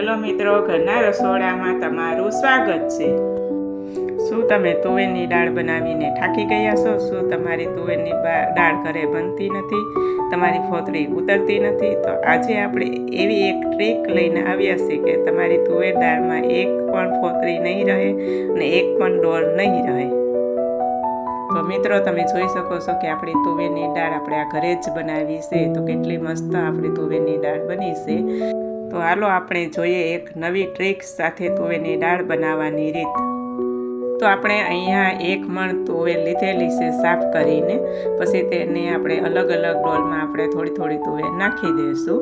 Hello મિત્રો, ઘરના રસોડામાં તમારું સ્વાગત છે. શું તમે તુવેરની દાળ બનાવીને થાકી ગયા છો? શું તમારી તુવેરની દાળ ઘરે બનતી નથી? તમારી ફોતરી ઉતરતી નથી? તો આજે આપણે એવી એક ટ્રીક લઈને આવ્યા છીએ કે તમારી તુવેર દાળમાં એક પણ ફોતરી નહીં રહે અને એક પણ ડોળ નહીં રહે. તો મિત્રો, તમે જોઈ શકો છો કે આપણી તુવેરની દાળ આપણે આ ઘરે જ બનાવી છે. તો કેટલી મસ્ત આપણી તુવેરની દાળ બની છે. તો હાલો આપણે જોઈએ એક નવી ટ્રીક સાથે તુવેરની દાળ બનાવવાની રીત. તો આપણે અહીંયા એક મણ તુવેર લીધેલી છે સાફ કરીને. પછી તેને આપણે અલગ અલગ ડોલમાં આપણે થોડી થોડી તુવેર નાખી દઈશું.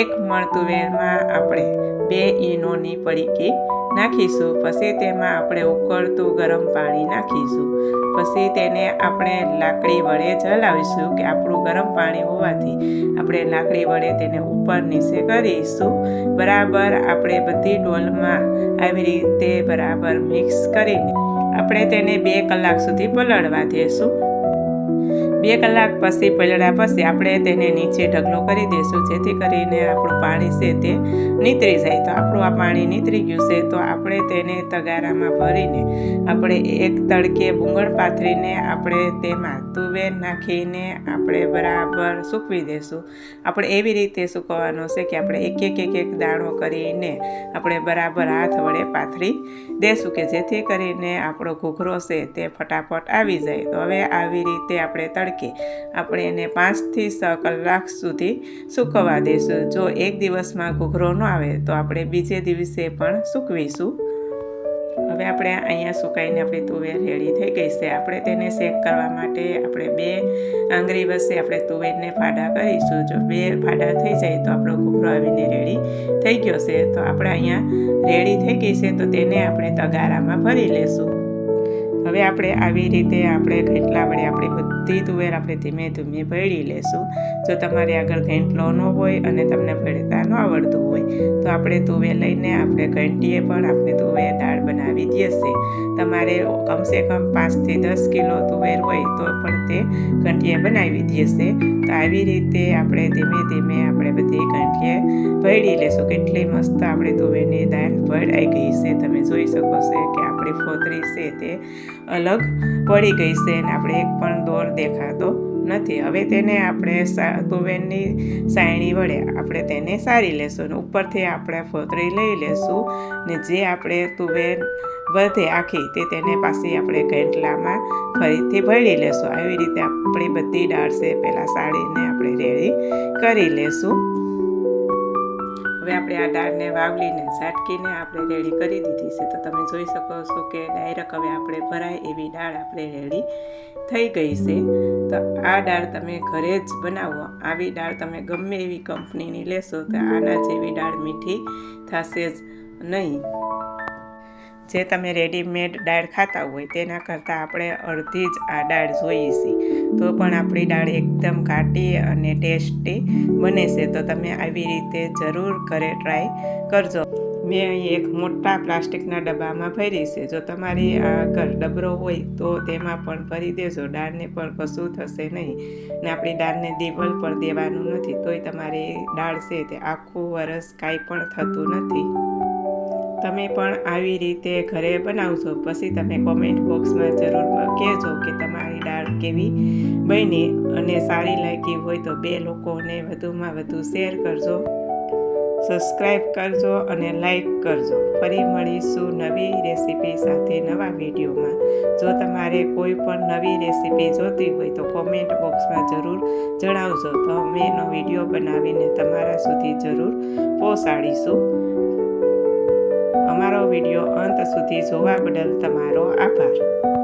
એક મણ તુવેરમાં આપણે બે ઈનોની પડીકી નાખીશું. પછી તેમાં આપણે ઉકળતું ગરમ પાણી નાખીશું. પછી તેને આપણે લાકડી વડે જલાવીશું કે આપણું ગરમ પાણી હોવાથી. આપણે લાકડી વડે તેને ઉપર નીચે કરીશું. બરાબર આપણે બધી ડોલમાં આવી રીતે બરાબર મિક્સ કરીને આપણે તેને બે કલાક સુધી પલળવા દઈશું બે કલાક પછી પલળ્યા પછી આપણે તેને નીચે ઢગલો કરી દઈશું, જેથી કરીને આપણું પાણી છે તે નીતરી જાય. તો આપણું આ પાણી નીતરી ગયું છે, તો આપણે તેને તગારામાં ભરીને આપણે એક તડકે બુંગળ પાથરીને આપણે તેમાં તુવેર નાખીને આપણે બરાબર સૂકવી દઈશું. આપણે એવી રીતે સૂકવવાનું છે કે આપણે એક એક એક એક દાણો કરીને આપણે બરાબર હાથ વડે પાથરી દેશું કે જેથી કરીને આપણો ઘૂઘરો છે તે ફટાફટ આવી જાય. તો હવે આવી રીતે આપણે તડકે આપણે એને પાંચથી છ કલાક સુધી સૂકવવા દઈશું જો એક દિવસમાં ઘૂઘરો ન આવે તો આપણે બીજે દિવસે પણ સૂકવીશું. હવે આપણે અહીંયા સુકાઈને આપણી તુવેર રેડી થઈ ગઈ છે. આપણે તેને શેક કરવા માટે આપણે બે આંગળી વચ્ચે આપણે તુવેરને ફાડા કરીશું. જો બે ફાડા થઈ જાય તો આપણો ઘૂઘરો આવીને રેડી થઈ ગયો છે. તો આપણે અહીંયા રેડી થઈ ગઈ છે તો તેને આપણે તગારામાં ભરી લેશું. હવે આપણે આવી રીતે આપણે ઘેંટલા વડે આપણી બધી તુવેર આપણે ધીમે ધીમે ભળી લેશું. જો તમારે આગળ ઘેંટલો ન હોય અને તમને ભળતા ન આવડતું હોય, તો આપણે તુવેર લઈને આપણે ઘંટીએ પણ આપણે તુવેર દાળ બનાવી દેશે તમારે કમસે કમ પાંચથી દસ કિલો તુવેર હોય તો પણ તે ઘંટીએ બનાવી દેશે તો આવી રીતે આપણે ધીમે ધીમે આપણે બધી ઘંટીએ ભળી લેશું. કેટલી મસ્ત આપણે તુવેરની દાળ ભળાઈ ગઈ છે. તમે જોઈ શકો છો કે આપણી ફોતરી છે તે અલગ પડી ગઈ છે અને આપણે એક પણ દોર દેખાતો નથી. હવે તેને આપણે તુવેરની સાયણી વડે આપણે તેને સારી લેશું અને ઉપરથી આપણે ફોતરી લઈ લેશું ને જે આપણે તુવેર વધે આખી તે તેને પાછી આપણે ઘેંટલામાં ફરીથી ભળી લેશું. આવી રીતે આપણી બધી છે પહેલાં સાડીને આપણે રેડી કરી લેશું. હવે આપણે આ દાળને વાવલીને ઝાટકીને આપણે રેડી કરી દીધી છે. તો તમે જોઈ શકો છો કે ડાયરેક્ટ હવે આપણે ભરાય એવી દાળ આપણે રેડી થઈ ગઈ છે. તો આ દાળ તમે ઘરે જ બનાવો. આવી દાળ તમે ગમે એવી કંપનીની લેશો તો આના જેવી દાળ મીઠી થશે જ નહીં. જે તમે રેડીમેડ દાળ ખાતા હોય તેના કરતાં આપણે અડધી જ આ દાળ જોઈએ છીએ. તો પણ આપણી દાળ એકદમ ઘાટી અને ટેસ્ટી બને છે. તો તમે આવી રીતે જરૂર ઘરે ટ્રાય કરજો. મેં અહીં એક મોટા પ્લાસ્ટિકના ડબ્બામાં ભરી છે. જો તમારી આગળ ડબરો હોય તો તેમાં પણ ભરી દેજો. દાળને પણ કશું થશે નહીં. ને આપણી દાળને દિવાલ પર દેવાનું નથી. તોય તમારી દાળ છે તે આખું વરસ કાંઈ પણ થતું નથી. તમે પણ આવી રીતે ઘરે બનાવજો. પછી તમે કોમેન્ટ બોક્સમાં જરૂર કહેજો કે તમારી દાળ કેવી બની અને સારી લાગી હોય તો બે લોકોને વધુમાં વધુ શેર કરજો. સબસ્ક્રાઈબ કરજો અને લાઈક કરજો. ફરી મળીશું નવી રેસીપી સાથે નવા વિડીયોમાં. જો તમારે કોઈ પણ નવી રેસીપી જોતી હોય તો કોમેન્ટ બોક્સમાં જરૂર જણાવજો. તો અમે એનો વીડિયો બનાવીને તમારા સુધી જરૂર પહોંચાડીશું. અમારો વીડિયો અંત સુધી જોવા બદલ તમારો આભાર.